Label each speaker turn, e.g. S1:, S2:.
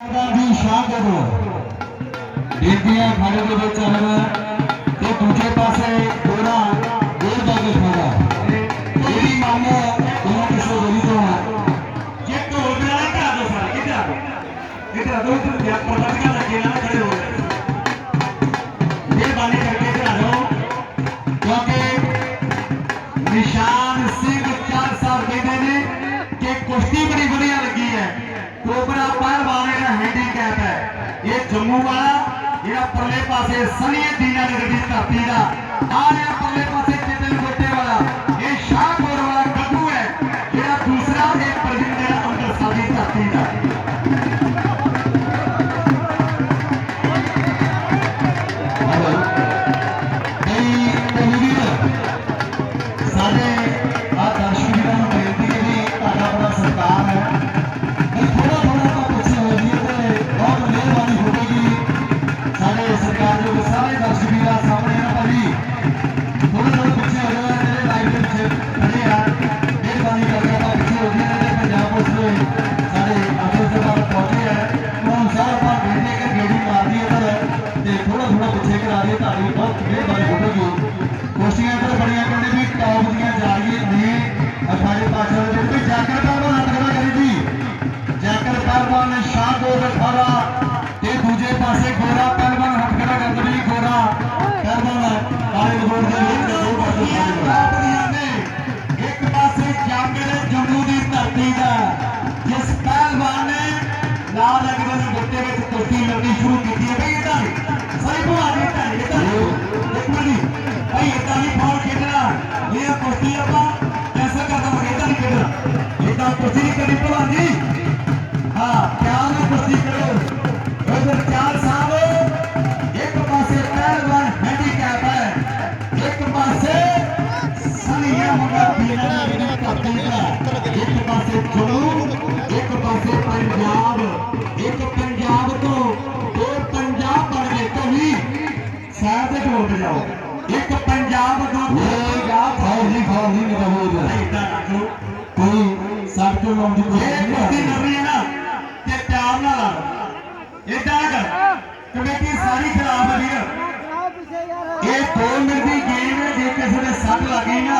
S1: ਦਾ ਵੀ ਸ਼ਾਹ ਕਰੋ ਬੀਬੀਆਂ ਖੜੇ ਦੇ ਵਿੱਚ ਹਨ ਤੇ ਦੂਜੇ ਪਾਸੇ ਗੋਰਾ ਗੋਲ ਦਾ ਕੇ ਖੜਾ ਇਹਦੀ ਮੰਨ ਉਹਨਾਂ ਕਿਸੇ ਗਲੀ ਤੋਂ
S2: ਜੇ ਢੋਲ ਬਣਾ ਕੇ ਦੋ ਸਾਰੇ ਕਿੱਥੇ ਆ ਦੋ। ਤੇ ਆ ਪਟਾਕਾ ਲੱਗੇ ਖੜੇ ਹੋ।
S1: ਜੰਮੂ ਵਾਲਾ, ਜਿਹੜਾ ਪਰਲੇ ਪਾਸੇ ਸਨੀ ਦੀਨਾ ਨਗਰ ਦੀ ਧਰਤੀ ਦਾ ਆ ਰਿਹਾ ਪਰਲੇ ਪਾਸੇ ਚੇਤਨ ਗੋਟੇ ਸਾਰੇ ਸਾਹਮਣੇ ਨਾ ਭਾਜੀ ਥੋੜਾ ਥੋੜਾ ਪਿੱਛੇ ਹੋ ਜਾਓ ਜਿਹੜੇ ਲਾਈਵ ਦੇ ਪਿੱਛੇ ਖੜੇ ਆ ਮਿਹਰਬਾਨੀ ਕਰਕੇ ਆਪਾਂ ਪਿੱਛੇ ਹੋ ਜਾਈਏ ਤੇ ਪੰਜਾਬ ਪੁਲਿਸ ਦੇ ਸਾਡੇ ਅਫਸਰ ਸਾਹਿਬਾਨ ਪਹੁੰਚੇ ਆ ਉਹਨਾਂ ਸਾਰਾ ਆਪਾਂ ਬੇਨਤੀ ਹੈ ਗੇੜੀ ਮਾਰਦੀ ਹੈ ਇੱਧਰ ਤੇ ਥੋੜਾ ਥੋੜਾ ਪਿੱਛੇ ਕਰਾ ਦਈਏ ਤੁਹਾਡੀ ਬਹੁਤ ਮਿਹਰਬਾਨੀ ਹੋਵੇਗੀ ਕੋਸ਼ਿਸ਼ਾਂ ਇੱਧਰ ਬੜੀਆਂ ਕਹਿੰਦੇ ਵੀ ਟੌਪ ਦੀਆਂ ਜਾ ਰਹੀਆਂ ਨੇ ਸਾਡੇ ਪਾਸੇ ਦੇ ਵੀ ਜਾਕਰ ਪਹਿਲਵਾਨ ਹੱਥ ਖੜਾ ਕਰੀ ਜੀ ਜਾਕਰ ਪਹਿਲਵਾਨ ਨੇ ਸ਼ਾਹ ਗੋਲ ਖੜਾ ਤੇ ਦੂਜੇ ਪਾਸੇ ਗੋਰਾ ਪਹਿਲਵਾਨ ਲਾਲ ਰੰਗ ਦੇ ਗੁੱਟੇ ਵਿੱਚ ਕੁਸ਼ਤੀ ਲੜਨੀ ਸ਼ੁਰੂ ਕੀਤੀ ਇੱਕ ਪਾਸੇ ਜੰਮੂ ਇੱਕ ਪਾਸੇ ਪੰਜਾਬ ਇੱਕ ਪੰਜਾਬ ਤੋਂ ਦੋ ਪੰਜਾਬ ਬਣ ਗਏ ਕਵੀ ਸਾਹ ਤੇ ਢੋਲ ਵਜਾਓ ਇੱਕ ਪੰਜਾਬ ਤੋਂ ਇਹ ਫੌਜੀ ਫੌਜੀ ਨਹੀਂ ਹੋ
S2: ਇਦਾਂ ਰੱਖੋ
S1: ਕੋਈ ਸੜ ਤੋਂ ਲਾਉਣ ਦੀ ਨਹੀਂ
S2: ਕੁਸ਼ਤੀ ਹੈ ਨਾ ਤੇ ਪਿਆਰ ਨਾਲ ਇਦਾਂ ਕਰ ਕਮੇਟੀ ਸਾਰੀ ਖਰਾਬ ਹੈ ਵੀਰ।